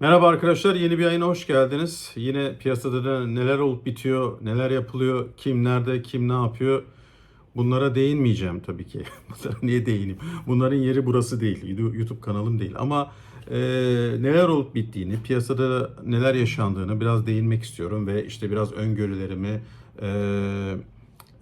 Merhaba arkadaşlar, yeni bir ayına hoş geldiniz. Yine piyasada da neler olup bitiyor, neler yapılıyor, kim nerede, kim ne yapıyor bunlara değinmeyeceğim tabii ki. Bunlara niye değineyim? Bunların yeri burası değil, YouTube kanalım değil. Ama e, neler olup bittiğini, piyasada neler yaşandığını biraz değinmek istiyorum ve işte biraz öngörülerimi, e,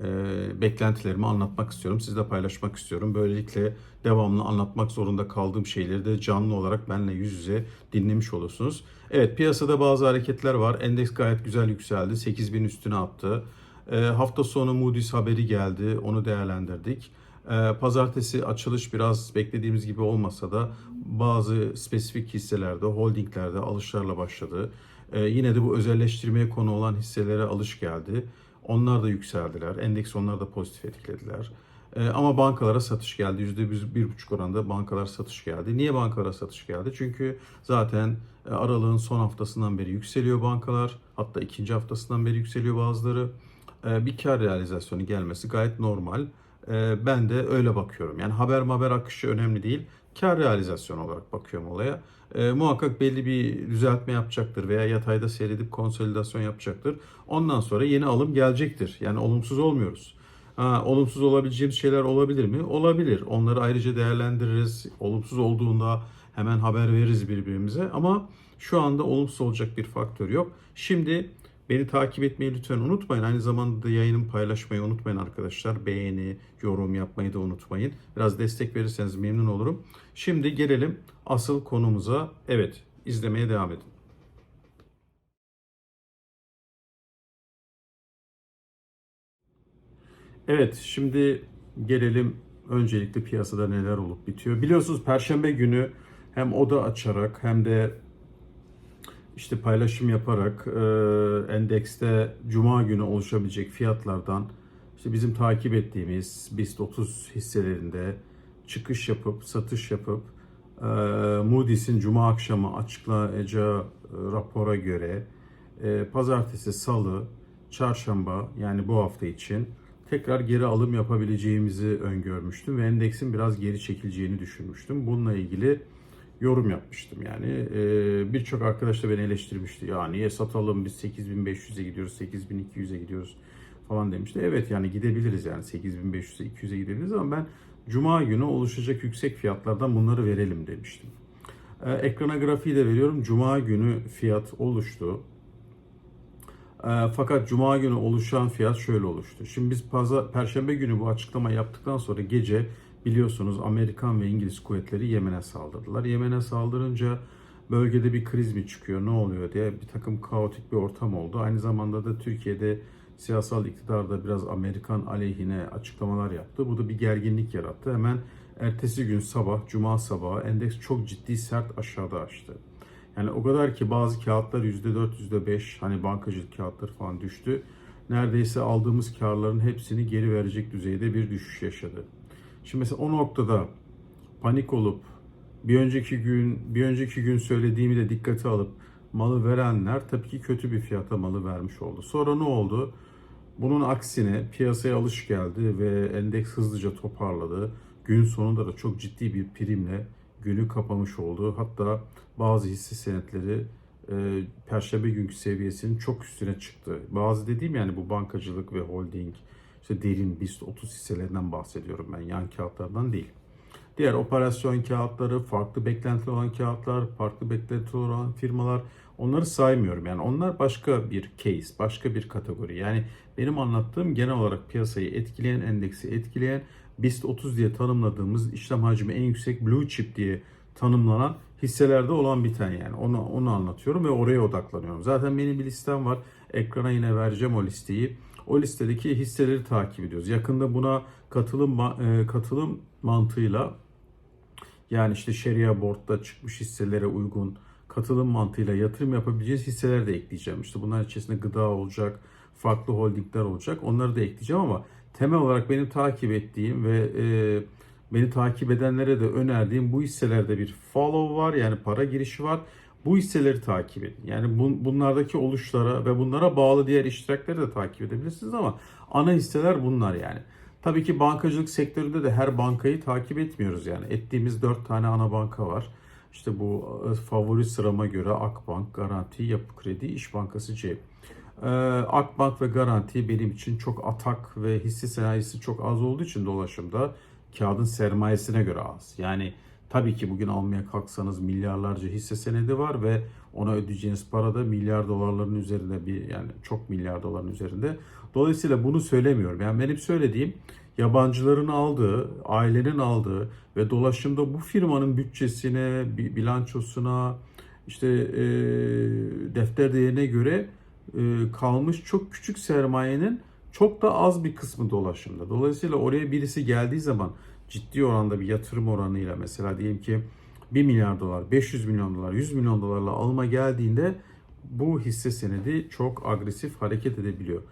e, beklentilerimi anlatmak istiyorum. Sizle paylaşmak istiyorum. Böylelikle devamlı anlatmak zorunda kaldığım şeyleri de canlı olarak benimle yüz yüze dinlemiş olursunuz. Evet piyasada bazı hareketler var. Endeks gayet güzel yükseldi. 8000 üstüne attı. E, hafta sonu Moody's haberi geldi. Onu değerlendirdik. E, pazartesi açılış biraz beklediğimiz gibi olmasa da bazı spesifik hisselerde, holdinglerde alışlarla başladı. E, yine de bu özelleştirmeye konu olan hisselere alış geldi. Onlar da yükseldiler. Endeks onlar da pozitif etkilediler. Ee, ama bankalara satış geldi. %1,5 oranda bankalar satış geldi. Niye bankalara satış geldi? Çünkü zaten e, aralığın son haftasından beri yükseliyor bankalar. Hatta ikinci haftasından beri yükseliyor bazıları. Ee, bir kar realizasyonu gelmesi gayet normal. Ee, ben de öyle bakıyorum. Yani haber haber akışı önemli değil. Kar realizasyonu olarak bakıyorum olaya. E, muhakkak belli bir düzeltme yapacaktır veya yatayda seyredip konsolidasyon yapacaktır. Ondan sonra yeni alım gelecektir. Yani olumsuz olmuyoruz. Ha, olumsuz olabileceğimiz şeyler olabilir mi? Olabilir. Onları ayrıca değerlendiririz. Olumsuz olduğunda hemen haber veririz birbirimize. Ama şu anda olumsuz olacak bir faktör yok. Şimdi Beni takip etmeyi lütfen unutmayın. Aynı zamanda da yayınımı paylaşmayı unutmayın arkadaşlar. Beğeni, yorum yapmayı da unutmayın. Biraz destek verirseniz memnun olurum. Şimdi gelelim asıl konumuza. Evet, izlemeye devam edin. Evet, şimdi gelelim öncelikle piyasada neler olup bitiyor. Biliyorsunuz Perşembe günü hem oda açarak hem de işte paylaşım yaparak e, endekste cuma günü oluşabilecek fiyatlardan işte bizim takip ettiğimiz BIST 30 hisselerinde çıkış yapıp satış yapıp e, Moody's'in cuma akşamı açıklayacağı e, rapora göre e, pazartesi, salı, çarşamba yani bu hafta için tekrar geri alım yapabileceğimizi öngörmüştüm ve endeksin biraz geri çekileceğini düşünmüştüm. Bununla ilgili yorum yapmıştım yani. Ee, Birçok arkadaş da beni eleştirmişti. Ya niye satalım biz 8500'e gidiyoruz, 8200'e gidiyoruz falan demişti. Evet yani gidebiliriz yani 8500'e 200'e gidebiliriz ama ben Cuma günü oluşacak yüksek fiyatlardan bunları verelim demiştim. Ee, ekrana grafiği de veriyorum. Cuma günü fiyat oluştu. Ee, fakat Cuma günü oluşan fiyat şöyle oluştu. Şimdi biz pazar, Perşembe günü bu açıklama yaptıktan sonra gece Biliyorsunuz Amerikan ve İngiliz kuvvetleri Yemen'e saldırdılar. Yemen'e saldırınca bölgede bir kriz mi çıkıyor, ne oluyor diye bir takım kaotik bir ortam oldu. Aynı zamanda da Türkiye'de siyasal iktidar da biraz Amerikan aleyhine açıklamalar yaptı. Bu da bir gerginlik yarattı. Hemen ertesi gün sabah, cuma sabahı endeks çok ciddi sert aşağıda açtı. Yani o kadar ki bazı kağıtlar %4, %5 hani bankacılık kağıtları falan düştü. Neredeyse aldığımız karların hepsini geri verecek düzeyde bir düşüş yaşadı. Şimdi mesela o noktada panik olup bir önceki gün bir önceki gün söylediğimi de dikkate alıp malı verenler tabii ki kötü bir fiyata malı vermiş oldu. Sonra ne oldu? Bunun aksine piyasaya alış geldi ve endeks hızlıca toparladı. Gün sonunda da çok ciddi bir primle günü kapamış oldu. Hatta bazı hisse senetleri e, perşembe günkü seviyesinin çok üstüne çıktı. Bazı dediğim yani bu bankacılık ve holding, işte derin BIST 30 hisselerinden bahsediyorum ben. Yan kağıtlardan değil. Diğer operasyon kağıtları, farklı beklentiler olan kağıtlar, farklı beklentiler olan firmalar onları saymıyorum. Yani onlar başka bir case, başka bir kategori. Yani benim anlattığım genel olarak piyasayı etkileyen, endeksi etkileyen BIST 30 diye tanımladığımız işlem hacmi en yüksek blue chip diye tanımlanan hisselerde olan bir tane yani. Onu, onu anlatıyorum ve oraya odaklanıyorum. Zaten benim bir listem var. Ekrana yine vereceğim o listeyi o listedeki hisseleri takip ediyoruz. Yakında buna katılım e, katılım mantığıyla yani işte Sharia Board'da çıkmış hisselere uygun katılım mantığıyla yatırım yapabileceğiz hisseler de ekleyeceğim. İşte bunlar içerisinde gıda olacak, farklı holdingler olacak. Onları da ekleyeceğim ama temel olarak benim takip ettiğim ve e, beni takip edenlere de önerdiğim bu hisselerde bir follow var yani para girişi var bu hisseleri takip edin. Yani bun, bunlardaki oluşlara ve bunlara bağlı diğer iştirakleri de takip edebilirsiniz ama ana hisseler bunlar yani. Tabii ki bankacılık sektöründe de her bankayı takip etmiyoruz yani. Ettiğimiz 4 tane ana banka var. İşte bu e, favori sırama göre Akbank, Garanti, Yapı Kredi, İş Bankası C. Ee, Akbank ve Garanti benim için çok atak ve hisse senayisi çok az olduğu için dolaşımda kağıdın sermayesine göre az. Yani tabii ki bugün almaya kalksanız milyarlarca hisse senedi var ve ona ödeyeceğiniz para da milyar dolarların üzerinde bir yani çok milyar doların üzerinde. Dolayısıyla bunu söylemiyorum. Yani benim söylediğim yabancıların aldığı, ailenin aldığı ve dolaşımda bu firmanın bütçesine, bi- bilançosuna, işte e, defter değerine göre e, kalmış çok küçük sermayenin çok da az bir kısmı dolaşımda. Dolayısıyla oraya birisi geldiği zaman ciddi oranda bir yatırım oranıyla mesela diyelim ki 1 milyar dolar, 500 milyon dolar, 100 milyon dolarla alma geldiğinde bu hisse senedi çok agresif hareket edebiliyor.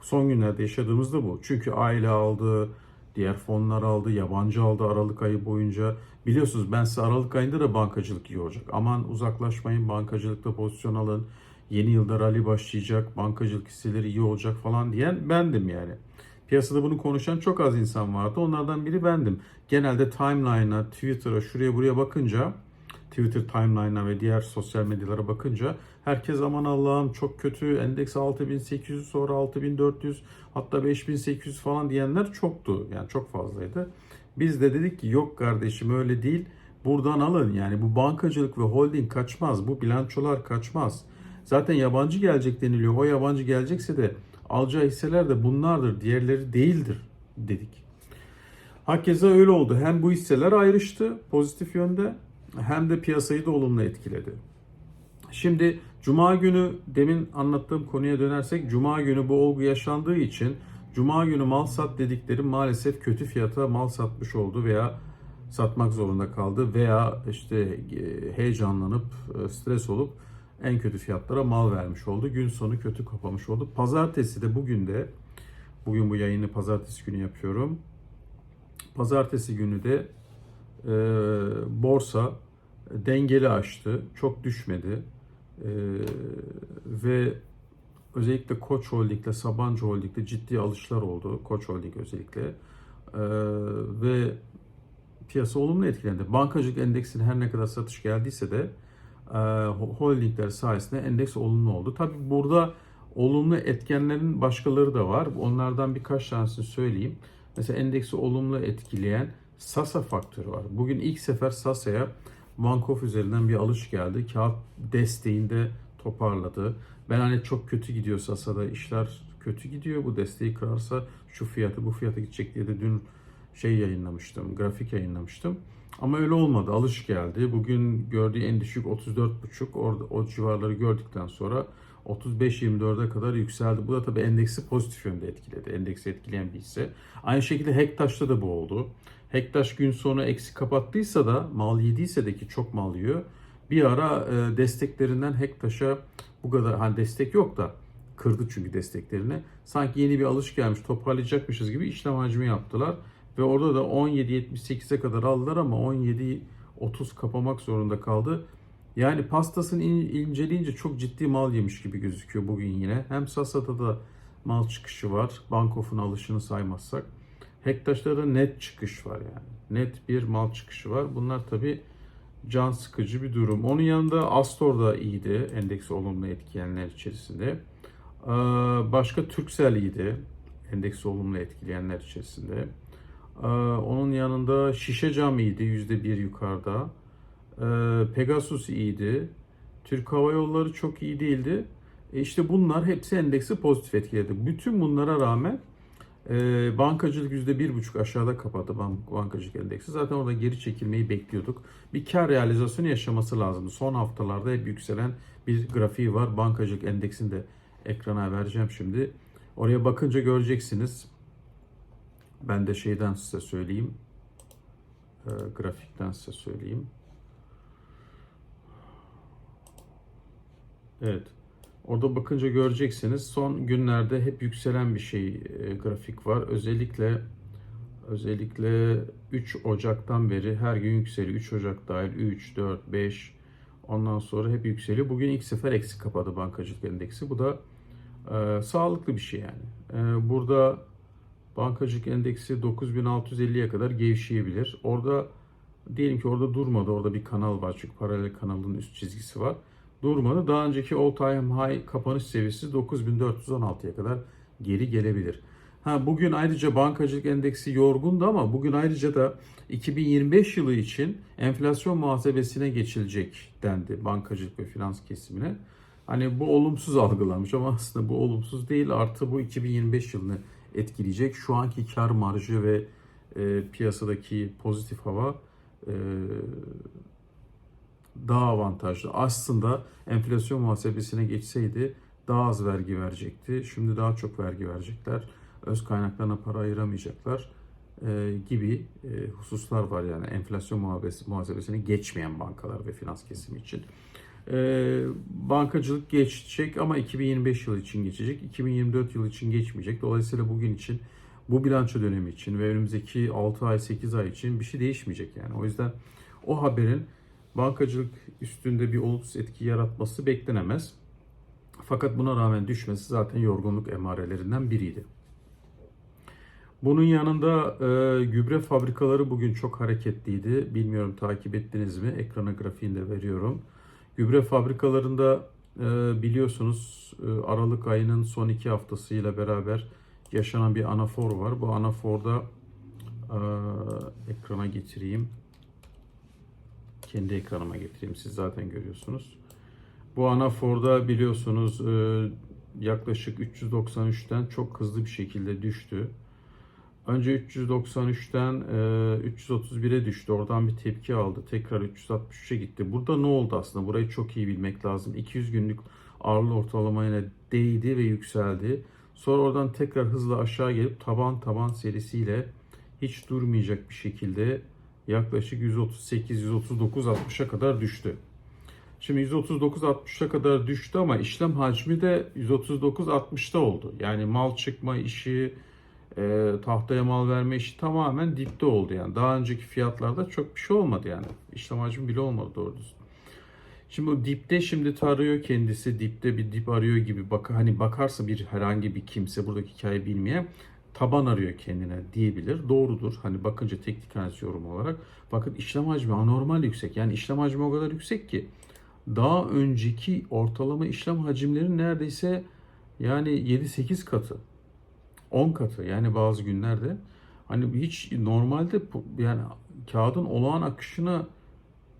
Son günlerde yaşadığımız da bu. Çünkü aile aldı, diğer fonlar aldı, yabancı aldı Aralık ayı boyunca. Biliyorsunuz ben size Aralık ayında da bankacılık iyi olacak. Aman uzaklaşmayın, bankacılıkta pozisyon alın. Yeni yılda rally başlayacak, bankacılık hisseleri iyi olacak falan diyen bendim yani. Piyasada bunu konuşan çok az insan vardı. Onlardan biri bendim. Genelde timeline'a, Twitter'a, şuraya buraya bakınca, Twitter timeline'a ve diğer sosyal medyalara bakınca herkes aman Allah'ım çok kötü, endeks 6800 sonra 6400 hatta 5800 falan diyenler çoktu. Yani çok fazlaydı. Biz de dedik ki yok kardeşim öyle değil. Buradan alın yani bu bankacılık ve holding kaçmaz. Bu bilançolar kaçmaz. Zaten yabancı gelecek deniliyor. O yabancı gelecekse de alacağı hisseler de bunlardır. Diğerleri değildir dedik. Hakeza öyle oldu. Hem bu hisseler ayrıştı pozitif yönde hem de piyasayı da olumlu etkiledi. Şimdi Cuma günü demin anlattığım konuya dönersek Cuma günü bu olgu yaşandığı için Cuma günü mal sat dedikleri maalesef kötü fiyata mal satmış oldu veya satmak zorunda kaldı veya işte e, heyecanlanıp e, stres olup en kötü fiyatlara mal vermiş oldu. Gün sonu kötü kapamış oldu. Pazartesi de bugün de bugün bu yayını pazartesi günü yapıyorum. Pazartesi günü de e, borsa dengeli açtı. Çok düşmedi. E, ve özellikle Koç Holding'le Sabancı Holding'de ciddi alışlar oldu. Koç Holding özellikle. E, ve piyasa olumlu etkilendi. Bankacılık endeksine her ne kadar satış geldiyse de holdingler sayesinde endeks olumlu oldu. Tabi burada olumlu etkenlerin başkaları da var. Onlardan birkaç tanesini söyleyeyim. Mesela endeksi olumlu etkileyen Sasa faktörü var. Bugün ilk sefer Sasa'ya Bankof üzerinden bir alış geldi. Kağıt desteğinde toparladı. Ben hani çok kötü gidiyor Sasa'da işler kötü gidiyor. Bu desteği kırarsa şu fiyatı bu fiyata gidecek diye de dün şey yayınlamıştım, grafik yayınlamıştım. Ama öyle olmadı. Alış geldi. Bugün gördüğü en düşük 34,5. Orada o civarları gördükten sonra 35-24'e kadar yükseldi. Bu da tabii endeksi pozitif yönde etkiledi. Endeksi etkileyen bir hisse. Aynı şekilde Hektaş'ta da bu oldu. Hektaş gün sonu eksi kapattıysa da mal yediyse de ki çok mal yiyor. Bir ara e, desteklerinden Hektaş'a bu kadar hani destek yok da kırdı çünkü desteklerini. Sanki yeni bir alış gelmiş toparlayacakmışız gibi işlem hacmi yaptılar. Ve orada da 17.78'e kadar aldılar ama 17.30 kapamak zorunda kaldı. Yani pastasını in- inceleyince çok ciddi mal yemiş gibi gözüküyor bugün yine. Hem Sasa'da da mal çıkışı var. Bankof'un alışını saymazsak. Hektaş'ta da net çıkış var yani. Net bir mal çıkışı var. Bunlar tabi can sıkıcı bir durum. Onun yanında Astor da iyiydi. Endeksi olumlu etkileyenler içerisinde. Ee, Başka Turkcell iyiydi. Endeksi olumlu etkileyenler içerisinde. Ee, Onun yanında Şişe Cam iyiydi. %1 yukarıda. Ee, Pegasus iyiydi. Türk Hava Yolları çok iyi değildi. E işte bunlar hepsi endeksi pozitif etkiledi. Bütün bunlara rağmen e, bankacılık %1,5 aşağıda kapattı bank, bankacılık endeksi. Zaten orada geri çekilmeyi bekliyorduk. Bir kar realizasyonu yaşaması lazımdı. Son haftalarda hep yükselen bir grafiği var. Bankacılık endeksini de ekrana vereceğim şimdi. Oraya bakınca göreceksiniz. Ben de şeyden size söyleyeyim. E, grafikten size söyleyeyim. Evet. Orada bakınca göreceksiniz. Son günlerde hep yükselen bir şey e, grafik var. Özellikle özellikle 3 Ocak'tan beri her gün yükseliyor. 3 Ocak dahil 3, 4, 5 ondan sonra hep yükseliyor. Bugün ilk sefer eksik kapadı bankacılık endeksi. Bu da e, sağlıklı bir şey yani. E, burada bankacılık endeksi 9650'ye kadar gevşeyebilir. Orada Diyelim ki orada durmadı. Orada bir kanal var çünkü paralel kanalın üst çizgisi var. Durmadı. Daha önceki all time high kapanış seviyesi 9416'ya kadar geri gelebilir. Ha bugün ayrıca bankacılık endeksi yorgundu ama bugün ayrıca da 2025 yılı için enflasyon muhasebesine geçilecek dendi bankacılık ve finans kesimine. Hani bu olumsuz algılanmış ama aslında bu olumsuz değil. Artı bu 2025 yılını etkileyecek. Şu anki kar marjı ve e, piyasadaki pozitif hava e, daha avantajlı. Aslında enflasyon muhasebesine geçseydi daha az vergi verecekti. Şimdi daha çok vergi verecekler. Öz kaynaklarına para ayıramayacaklar e, gibi e, hususlar var yani enflasyon muhasebesi, muhasebesine geçmeyen bankalar ve finans kesimi için. E, bankacılık geçecek ama 2025 yılı için geçecek. 2024 yılı için geçmeyecek. Dolayısıyla bugün için bu bilanço dönemi için ve önümüzdeki 6 ay 8 ay için bir şey değişmeyecek yani. O yüzden o haberin bankacılık üstünde bir olumsuz etki yaratması beklenemez. Fakat buna rağmen düşmesi zaten yorgunluk emarelerinden biriydi. Bunun yanında e, gübre fabrikaları bugün çok hareketliydi. Bilmiyorum takip ettiniz mi? Ekrana grafiğinde veriyorum. Gübre fabrikalarında e, biliyorsunuz e, Aralık ayının son iki haftasıyla beraber yaşanan bir anafor var. Bu anaforda e, ekrana getireyim. Kendi ekranıma getireyim. Siz zaten görüyorsunuz. Bu anaforda biliyorsunuz yaklaşık 393'ten çok hızlı bir şekilde düştü. Önce 393'ten e, 331'e düştü. Oradan bir tepki aldı. Tekrar 363'e gitti. Burada ne oldu aslında? Burayı çok iyi bilmek lazım. 200 günlük ağırlık ortalamayla değdi ve yükseldi. Sonra oradan tekrar hızla aşağı gelip taban taban serisiyle hiç durmayacak bir şekilde yaklaşık 138-139-60'a kadar düştü. Şimdi 139-60'a kadar düştü ama işlem hacmi de 139-60'ta oldu. Yani mal çıkma işi, e, tahtaya mal verme işi tamamen dipte oldu yani. Daha önceki fiyatlarda çok bir şey olmadı yani. İşlem hacmi bile olmadı doğru düzgün. Şimdi o dipte şimdi tarıyor kendisi dipte bir dip arıyor gibi bak hani bakarsa bir herhangi bir kimse buradaki hikaye bilmeyen taban arıyor kendine diyebilir. Doğrudur. Hani bakınca teknik analiz yorum olarak. Bakın işlem hacmi anormal yüksek. Yani işlem hacmi o kadar yüksek ki daha önceki ortalama işlem hacimleri neredeyse yani 7-8 katı. 10 katı yani bazı günlerde hani hiç normalde yani kağıdın olağan akışına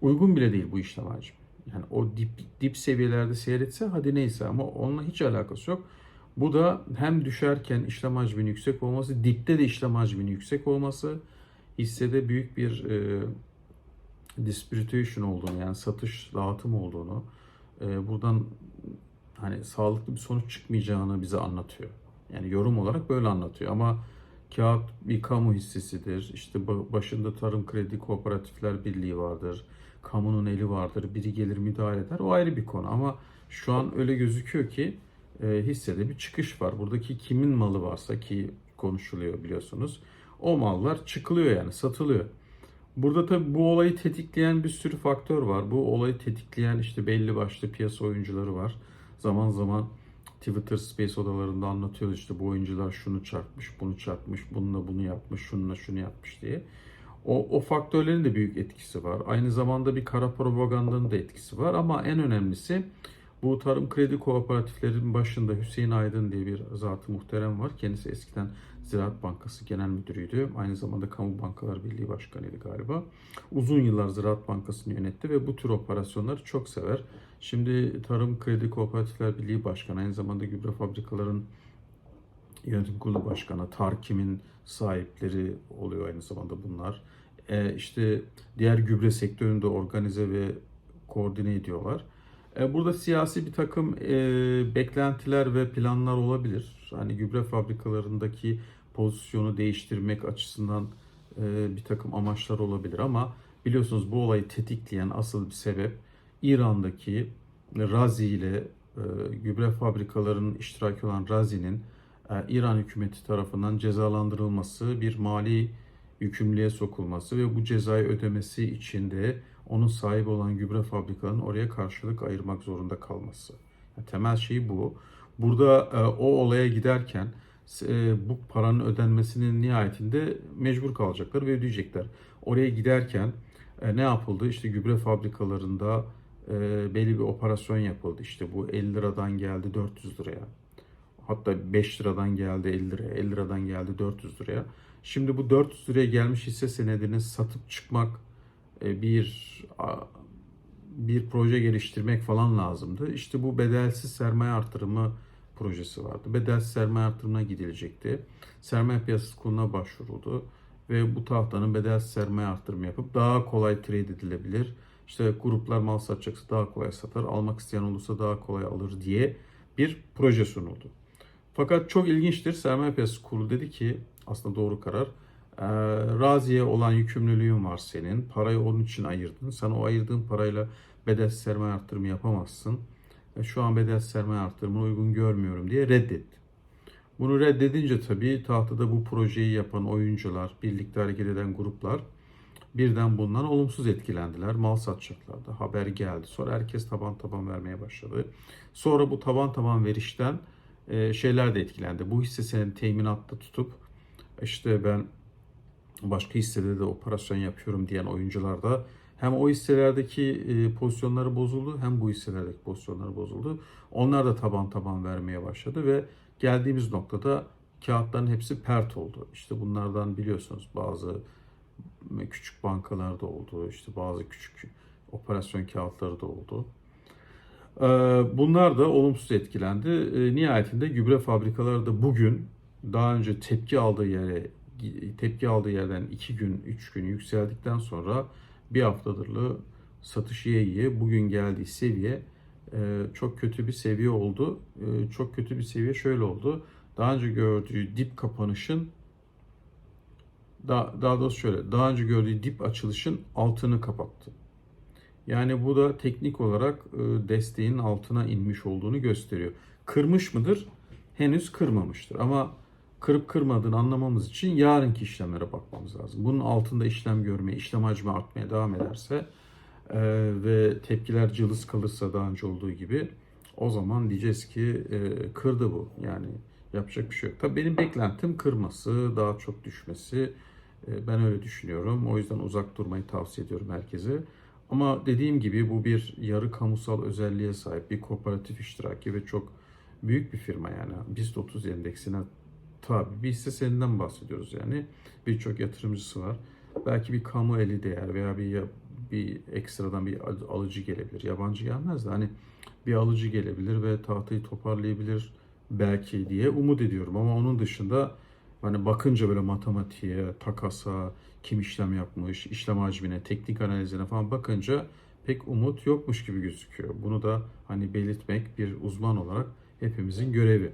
uygun bile değil bu işlem hacmi. Yani o dip, dip seviyelerde seyretse hadi neyse ama onunla hiç alakası yok. Bu da hem düşerken işlem hacminin yüksek olması, dipte de işlem hacminin yüksek olması hissede büyük bir e, distribution olduğunu yani satış dağıtım olduğunu e, buradan hani sağlıklı bir sonuç çıkmayacağını bize anlatıyor. Yani yorum olarak böyle anlatıyor ama kağıt bir kamu hissesidir. İşte başında Tarım Kredi Kooperatifler Birliği vardır. Kamunun eli vardır. Biri gelir müdahale eder. O ayrı bir konu ama şu an öyle gözüküyor ki e, hissede bir çıkış var. Buradaki kimin malı varsa ki konuşuluyor biliyorsunuz. O mallar çıkılıyor yani satılıyor. Burada tabii bu olayı tetikleyen bir sürü faktör var. Bu olayı tetikleyen işte belli başlı piyasa oyuncuları var. Zaman zaman Twitter Space odalarında anlatıyoruz işte bu oyuncular şunu çarpmış, bunu çarpmış, bununla bunu yapmış, şununla şunu yapmış diye. O, o faktörlerin de büyük etkisi var. Aynı zamanda bir kara propagandanın da etkisi var ama en önemlisi bu tarım kredi kooperatiflerinin başında Hüseyin Aydın diye bir zatı muhterem var. Kendisi eskiden Ziraat Bankası Genel Müdürüydü. Aynı zamanda Kamu Bankalar Birliği Başkanıydı galiba. Uzun yıllar Ziraat Bankası'nı yönetti ve bu tür operasyonları çok sever. Şimdi Tarım Kredi Kooperatifler Birliği Başkanı, aynı zamanda gübre fabrikaların yönetim kurulu başkanı, Tarkim'in sahipleri oluyor aynı zamanda bunlar. E, işte diğer gübre sektöründe organize ve koordine ediyorlar. E, burada siyasi bir takım e, beklentiler ve planlar olabilir. Hani gübre fabrikalarındaki pozisyonu değiştirmek açısından e, bir takım amaçlar olabilir ama biliyorsunuz bu olayı tetikleyen asıl bir sebep İran'daki Razi ile e, gübre fabrikalarının iştiraki olan Razi'nin e, İran hükümeti tarafından cezalandırılması, bir mali yükümlülüğe sokulması ve bu cezayı ödemesi için de onun sahibi olan gübre fabrikalarının oraya karşılık ayırmak zorunda kalması. Yani temel şey bu. Burada e, o olaya giderken e, bu paranın ödenmesinin nihayetinde mecbur kalacaklar ve ödeyecekler. Oraya giderken E, ne yapıldı? İşte gübre fabrikalarında e, belli bir operasyon yapıldı. İşte bu 50 liradan geldi 400 liraya. Hatta 5 liradan geldi 50 liraya, 50 liradan geldi 400 liraya. Şimdi bu 400 liraya gelmiş hisse senedini satıp çıkmak e, bir bir proje geliştirmek falan lazımdı. İşte bu bedelsiz sermaye artırımı projesi vardı. Bedelsiz sermaye artırımına gidilecekti. Sermaye piyasası kuruluna başvuruldu ve bu tahtanın bedelsiz sermaye artırımı yapıp daha kolay trade edilebilir. İşte gruplar mal satacaksa daha kolay satar, almak isteyen olursa daha kolay alır diye bir proje sunuldu. Fakat çok ilginçtir. Sermaye Piyasası Kurulu dedi ki aslında doğru karar. E, raziye olan yükümlülüğün var senin. Parayı onun için ayırdın. Sen o ayırdığın parayla bedelsiz sermaye artırımı yapamazsın. E, şu an bedelsiz sermaye artırımını uygun görmüyorum diye reddetti. Bunu reddedince tabii tahtada bu projeyi yapan oyuncular, birlikte hareket eden gruplar birden bundan olumsuz etkilendiler. Mal satacaklardı. Haber geldi. Sonra herkes taban taban vermeye başladı. Sonra bu taban taban verişten e, şeyler de etkilendi. Bu hisse senedi teminatta tutup işte ben başka hissede de operasyon yapıyorum diyen oyuncular da hem o hisselerdeki e, pozisyonları bozuldu hem bu hisselerdeki pozisyonları bozuldu. Onlar da taban taban vermeye başladı ve geldiğimiz noktada kağıtların hepsi pert oldu. İşte bunlardan biliyorsunuz bazı küçük bankalarda oldu, işte bazı küçük operasyon kağıtları da oldu. Ee, Bunlar da olumsuz etkilendi. Ee, Nihayetinde gübre fabrikaları da bugün daha önce tepki aldığı yere tepki aldığı yerden 2 gün 3 gün yükseldikten sonra bir haftadırlı satış yiye yiye bugün geldiği seviye e, çok kötü bir seviye oldu. E, Çok kötü bir seviye şöyle oldu. Daha önce gördüğü dip kapanışın daha, daha doğrusu şöyle daha önce gördüğü dip açılışın altını kapattı. Yani bu da teknik olarak e, desteğin altına inmiş olduğunu gösteriyor. Kırmış mıdır? Henüz kırmamıştır. Ama kırıp kırmadığını anlamamız için yarınki işlemlere bakmamız lazım. Bunun altında işlem görmeye, işlem hacmi artmaya devam ederse e, ve tepkiler cılız kalırsa daha önce olduğu gibi o zaman diyeceğiz ki e, kırdı bu. Yani yapacak bir şey yok. Tabii benim beklentim kırması, daha çok düşmesi. E, ben öyle düşünüyorum. O yüzden uzak durmayı tavsiye ediyorum herkese. Ama dediğim gibi bu bir yarı kamusal özelliğe sahip bir kooperatif iştiraki ve çok büyük bir firma yani. BIST 30 endeksine tabi bir hisse senedinden bahsediyoruz yani. Birçok yatırımcısı var. Belki bir kamu eli değer veya bir bir ekstradan bir alıcı gelebilir. Yabancı gelmez de hani bir alıcı gelebilir ve tahtayı toparlayabilir belki diye umut ediyorum. Ama onun dışında hani bakınca böyle matematiğe, takasa, kim işlem yapmış, işlem hacmine, teknik analizine falan bakınca pek umut yokmuş gibi gözüküyor. Bunu da hani belirtmek bir uzman olarak hepimizin görevi.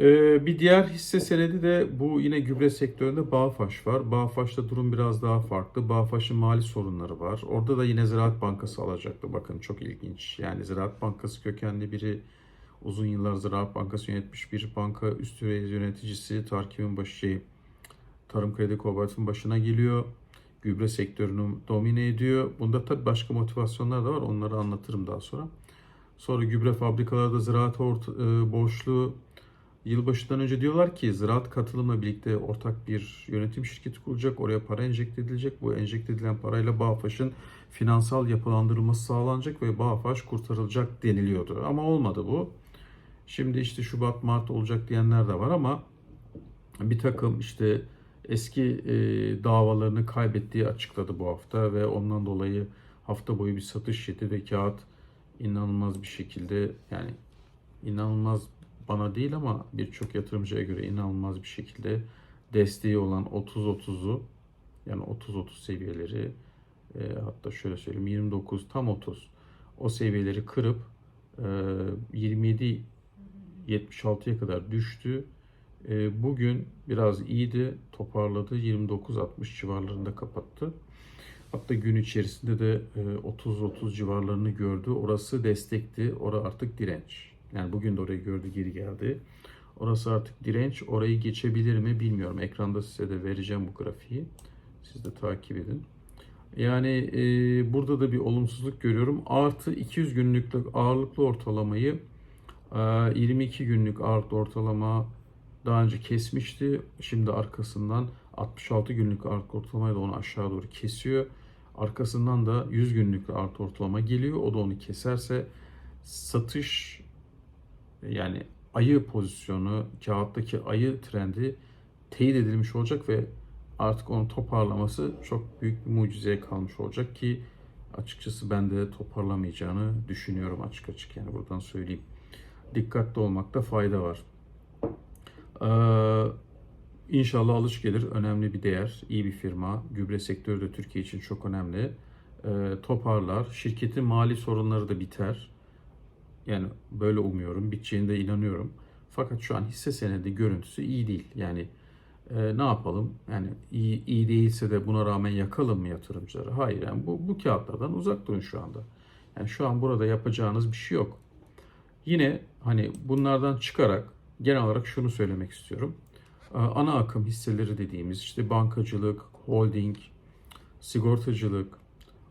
Ee, bir diğer hisse senedi de bu yine gübre sektöründe Bağfaş var. Bağfaş'ta durum biraz daha farklı. Bağfaş'ın mali sorunları var. Orada da yine Ziraat Bankası alacaktı. Bakın çok ilginç. Yani Ziraat Bankası kökenli biri uzun yıllar Ziraat Bankası yönetmiş bir banka üst düzey yöneticisi Tarkim'in başı şey, Tarım Kredi Kooperatif'in başına geliyor. Gübre sektörünü domine ediyor. Bunda tabii başka motivasyonlar da var. Onları anlatırım daha sonra. Sonra gübre fabrikalarda ziraat orta, e, borçlu Yılbaşından önce diyorlar ki ziraat katılımla birlikte ortak bir yönetim şirketi kurulacak. Oraya para enjekte edilecek. Bu enjekte edilen parayla Bağfaş'ın finansal yapılandırılması sağlanacak ve Bağfaş kurtarılacak deniliyordu. Ama olmadı bu. Şimdi işte Şubat, Mart olacak diyenler de var ama bir takım işte eski e, davalarını kaybettiği açıkladı bu hafta ve ondan dolayı hafta boyu bir satış yedi ve kağıt inanılmaz bir şekilde yani inanılmaz bana değil ama birçok yatırımcıya göre inanılmaz bir şekilde desteği olan 30-30'u yani 30-30 seviyeleri e, hatta şöyle söyleyeyim 29 tam 30 o seviyeleri kırıp e, 27 76'ya kadar düştü. E, bugün biraz iyiydi, toparladı. 29-60 civarlarında kapattı. Hatta gün içerisinde de e, 30-30 civarlarını gördü. Orası destekti, orası artık direnç. Yani bugün de orayı gördü, geri geldi. Orası artık direnç. Orayı geçebilir mi bilmiyorum. Ekranda size de vereceğim bu grafiği. Siz de takip edin. Yani e, burada da bir olumsuzluk görüyorum. Artı 200 günlük ağırlıklı ortalamayı 22 günlük ağırlıklı ortalama daha önce kesmişti. Şimdi arkasından 66 günlük ağırlıklı ortalamayla onu aşağı doğru kesiyor. Arkasından da 100 günlük artı ortalama geliyor. O da onu keserse satış yani ayı pozisyonu, kağıttaki ayı trendi teyit edilmiş olacak ve artık onun toparlaması çok büyük bir mucizeye kalmış olacak ki açıkçası ben de toparlamayacağını düşünüyorum açık açık yani buradan söyleyeyim. Dikkatli olmakta fayda var. Ee, inşallah alış gelir. Önemli bir değer. iyi bir firma. Gübre sektörü de Türkiye için çok önemli. Ee, toparlar. Şirketin mali sorunları da biter. Yani böyle umuyorum. Biteceğine de inanıyorum. Fakat şu an hisse senedi görüntüsü iyi değil. Yani e, ne yapalım? Yani iyi, iyi değilse de buna rağmen yakalım mı yatırımcıları? Hayır. Yani bu, bu kağıtlardan uzak durun şu anda. Yani şu an burada yapacağınız bir şey yok. Yine hani bunlardan çıkarak genel olarak şunu söylemek istiyorum. Ee, Ana akım hisseleri dediğimiz işte bankacılık, holding, sigortacılık,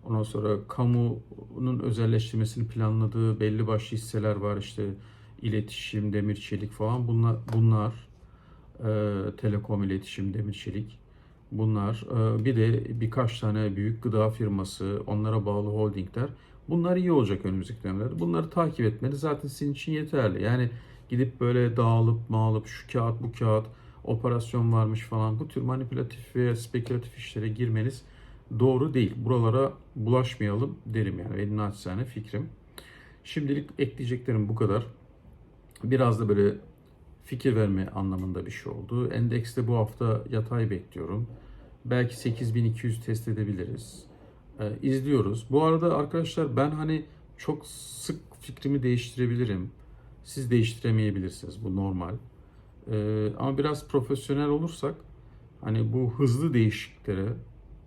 ondan sonra kamunun özelleştirmesini planladığı belli başlı hisseler var. İşte iletişim, demir çelik falan bunlar bunlar e, telekom iletişim, demir çelik bunlar. E, bir de birkaç tane büyük gıda firması, onlara bağlı holdingler bunlar iyi olacak önümüzdeki dönemlerde. Bunları takip etmeniz zaten sizin için yeterli. Yani gidip böyle dağılıp mağılıp şu kağıt bu kağıt operasyon varmış falan bu tür manipülatif ve spekülatif işlere girmeniz doğru değil. Buralara bulaşmayalım derim yani benim naçizane fikrim. Şimdilik ekleyeceklerim bu kadar. Biraz da böyle fikir verme anlamında bir şey oldu. Endekste bu hafta yatay bekliyorum. Belki 8200 test edebiliriz. Ee, izliyoruz. Bu arada arkadaşlar ben hani çok sık fikrimi değiştirebilirim. Siz değiştiremeyebilirsiniz. Bu normal. Ee, ama biraz profesyonel olursak hani bu hızlı değişikliklere,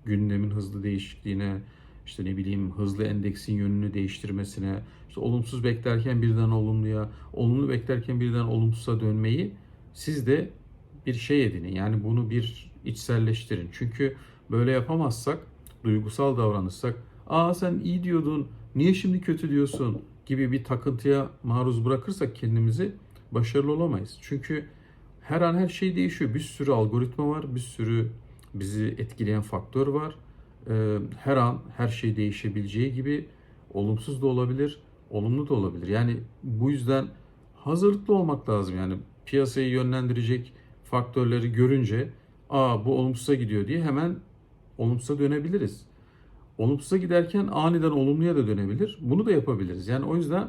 gündemin hızlı değişikliğine, işte ne bileyim hızlı endeksin yönünü değiştirmesine, işte olumsuz beklerken birden olumluya, olumlu beklerken birden olumsuza dönmeyi siz de bir şey edinin. Yani bunu bir içselleştirin. Çünkü böyle yapamazsak, duygusal davranırsak, aa sen iyi diyordun, niye şimdi kötü diyorsun gibi bir takıntıya maruz bırakırsak kendimizi başarılı olamayız. Çünkü her an her şey değişiyor. Bir sürü algoritma var, bir sürü bizi etkileyen faktör var. Ee, Her an her şey değişebileceği gibi olumsuz da olabilir, olumlu da olabilir. Yani bu yüzden hazırlıklı olmak lazım. Yani piyasayı yönlendirecek faktörleri görünce, aa bu olumsuza gidiyor diye hemen olumsuza dönebiliriz. Olumsuza giderken aniden olumluya da dönebilir. Bunu da yapabiliriz. Yani o yüzden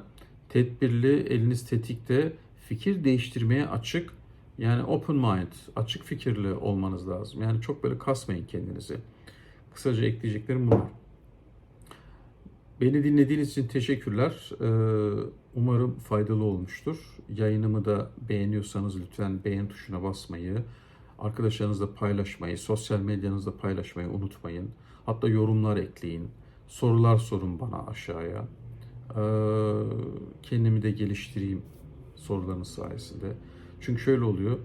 tedbirli, eliniz tetikte, fikir değiştirmeye açık, yani open mind, açık fikirli olmanız lazım. Yani çok böyle kasmayın kendinizi. Kısaca ekleyeceklerim bunlar. Beni dinlediğiniz için teşekkürler. Ee, Umarım faydalı olmuştur. Yayınımı da beğeniyorsanız lütfen beğen tuşuna basmayı, arkadaşlarınızla paylaşmayı, sosyal medyanızda paylaşmayı unutmayın. Hatta yorumlar ekleyin, sorular sorun bana aşağıya. Ee, Kendimi de geliştireyim sorularınız sayesinde. Çünkü şöyle oluyor,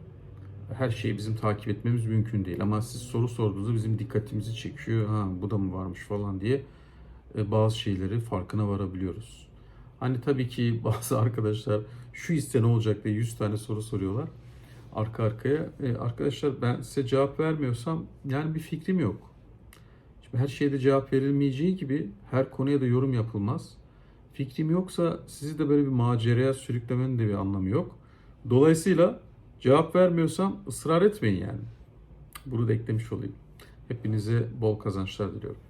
her şeyi bizim takip etmemiz mümkün değil. Ama siz soru sorduğunuzda bizim dikkatimizi çekiyor. Ha bu da mı varmış falan diye e, bazı şeyleri farkına varabiliyoruz. Hani tabii ki bazı arkadaşlar şu hisse ne olacak diye 100 tane soru soruyorlar arka arkaya. E, arkadaşlar ben size cevap vermiyorsam yani bir fikrim yok. Şimdi her şeyde cevap verilmeyeceği gibi her konuya da yorum yapılmaz. Fikrim yoksa sizi de böyle bir maceraya sürüklemenin de bir anlamı yok. Dolayısıyla cevap vermiyorsam ısrar etmeyin yani. Bunu da eklemiş olayım. Hepinize bol kazançlar diliyorum.